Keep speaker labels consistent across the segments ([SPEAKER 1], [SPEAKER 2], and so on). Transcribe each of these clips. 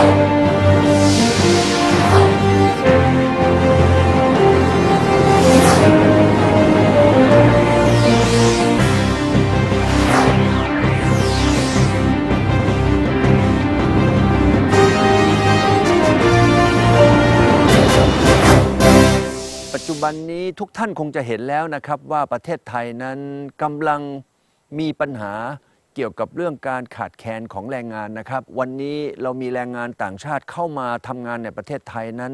[SPEAKER 1] ปัจจุบันนี้ทุกท่านคงจะเห็นแล้วนะครับว่าประเทศไทยนั้นกำลังมีปัญหา เกี่ยวกับเรื่องการขาดแคลนของแรงงานนะครับ วันนี้เรามีแรงงานต่างชาติเข้ามาทำงานในประเทศไทยนั้น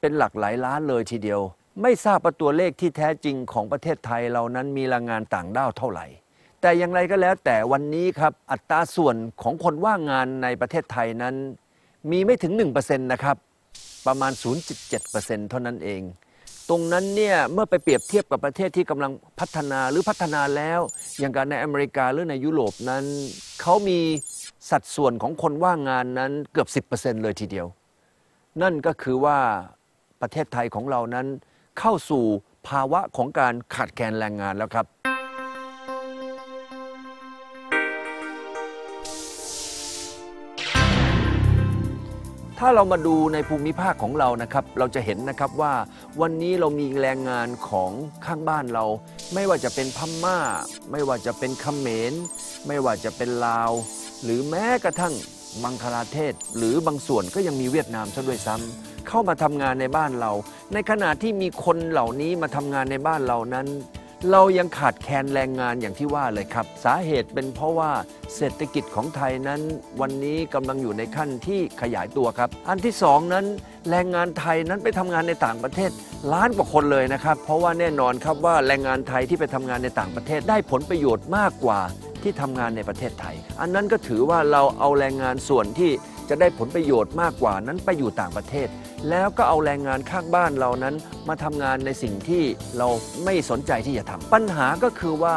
[SPEAKER 1] เป็นหลักหลายล้านเลยทีเดียว ไม่ทราบว่าตัวเลขที่แท้จริงของประเทศไทยเรานั้นมีแรงงานต่างด้าวเท่าไหร่ แต่อย่างไรก็แล้วแต่วันนี้ครับอัตราส่วนของคนว่างงานในประเทศไทยนั้น มีไม่ถึง 1%นะครับประมาณ 0.7%เท่านั้นเอง ตรงนั้นเนี่ยเมื่อไปเปรียบเทียบกับประเทศที่กำลังพัฒนาหรือพัฒนาแล้ว อย่างการในอเมริกาหรือในยุโรปนั้นเขามีสัดส่วนของคนว่างงานนั้นเกือบ 10%เลยทีเดียว นั่นก็คือว่าประเทศไทยของเรานั้นเข้าสู่ภาวะของการขาดแคลนแรงงานแล้วครับ ถ้าเรามาดูในภูมิภาคของเรานะครับ เราจะเห็นนะครับว่าวันนี้เรามีแรงงานของข้างบ้านเรา ไม่ว่าจะเป็นพม่า ไม่ว่าจะเป็นเขมร ไม่ว่าจะเป็นลาว หรือแม้กระทั่งบังคลาเทศ หรือบางส่วนก็ยังมีเวียดนามซะด้วยซ้ำเข้ามาทำงานในบ้านเรา ในขณะที่มีคนเหล่านี้มาทำงานในบ้านเรานั้น เรายังขาดแคลนแรงงานอย่างที่ว่าเลยครับ สาเหตุเป็นเพราะว่าเศรษฐกิจของไทยนั้น วันนี้กำลังอยู่ในขั้นที่ขยายตัวครับ อันที่สองนั้นแรงงานไทยนั้นไปทำงานในต่างประเทศล้านกว่าคนเลยนะครับ เพราะว่าแน่นอนครับว่าแรงงานไทยที่ไปทำงานในต่างประเทศได้ผลประโยชน์มากกว่าที่ทำงานในประเทศไทย อันนั้นก็ถือว่าเราเอาแรงงานส่วนที่ จะได้ผลประโยชน์มากกว่านั้นไปอยู่ต่างประเทศ แล้วก็เอาแรงงานข้างบ้านเรานั้นมาทำงานในสิ่งที่เราไม่สนใจที่จะทำปัญหาก็คือว่า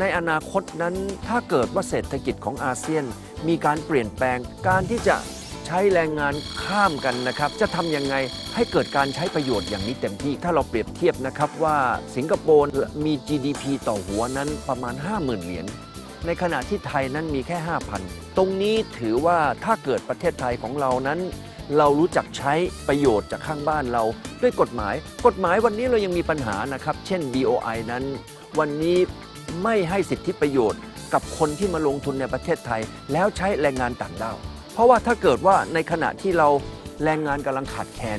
[SPEAKER 1] ในอนาคตนั้นถ้าเกิดว่าเศรษฐกิจของอาเซียน มีการเปลี่ยนแปลงการที่จะใช้แรงงานข้ามกันนะครับ จะทำยังไงให้เกิดการใช้ประโยชน์อย่างนี้เต็มที่ ถ้าเราเปรียบเทียบนะครับว่าสิงคโปร์มี GDP ต่อหัวนั้นประมาณ 50,000 เหรียญ ในขณะที่ไทยนั้นมีแค่ 5,000 ตรงนี้ถือว่าถ้าเกิดประเทศไทยของเรานั้น เรารู้จักใช้ประโยชน์จากข้างบ้านเรา ด้วยกฎหมาย กฎหมายวันนี้เรายังมีปัญหานะครับ เช่น BOI นั้น วันนี้ไม่ให้สิทธิประโยชน์กับคนที่มาลงทุนในประเทศไทย แล้วใช้แรงงานต่างด้าว เพราะว่าถ้าเกิดว่าในขณะที่เราแรงงานกำลังขาดแคลน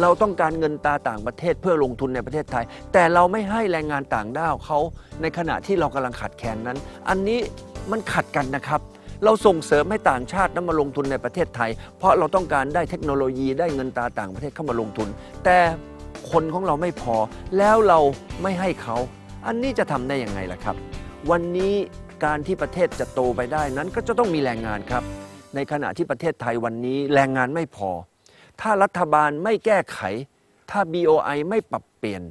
[SPEAKER 1] เราต้องการเงินตาต่างประเทศเพื่อลงทุนในประเทศไทย แต่เราไม่ให้แรงงานต่างด้าวเขาในขณะที่เรากำลังขาดแคลนนั้น อันนี้มันขัดกันนะครับ เราส่งเสริมให้ต่างชาตินั้นมาลงทุนในประเทศไทย เพราะเราต้องการได้เทคโนโลยีได้เงินตาต่างประเทศเข้ามาลงทุน แต่คนของเราไม่พอ แล้วเราไม่ให้เขา อันนี้จะทำได้ยังไงล่ะครับ วันนี้การที่ประเทศจะโตไปได้นั้นก็จะต้องมีแรงงานครับ ในขณะที่ประเทศไทยวันนี้แรงงานไม่พอ ถ้ารัฐบาลไม่แก้ไข ถ้า BOI ไม่ปรับเปลี่ยน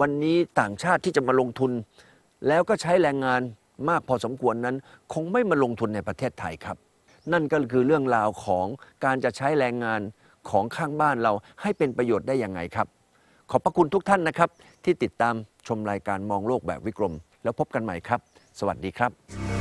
[SPEAKER 1] วันนี้ต่างชาติที่จะมาลงทุน แล้วก็ใช้แรงงานมากพอสมควรนั้น คงไม่มาลงทุนในประเทศไทยครับ นั่นก็คือเรื่องราวของการจะใช้แรงงานของข้างบ้านเราให้เป็นประโยชน์ได้ยังไงครับ ขอบพระคุณทุกท่านนะครับ ที่ติดตามชมรายการมองโลกแบบวิกรม แล้วพบกันใหม่ครับ สวัสดีครับ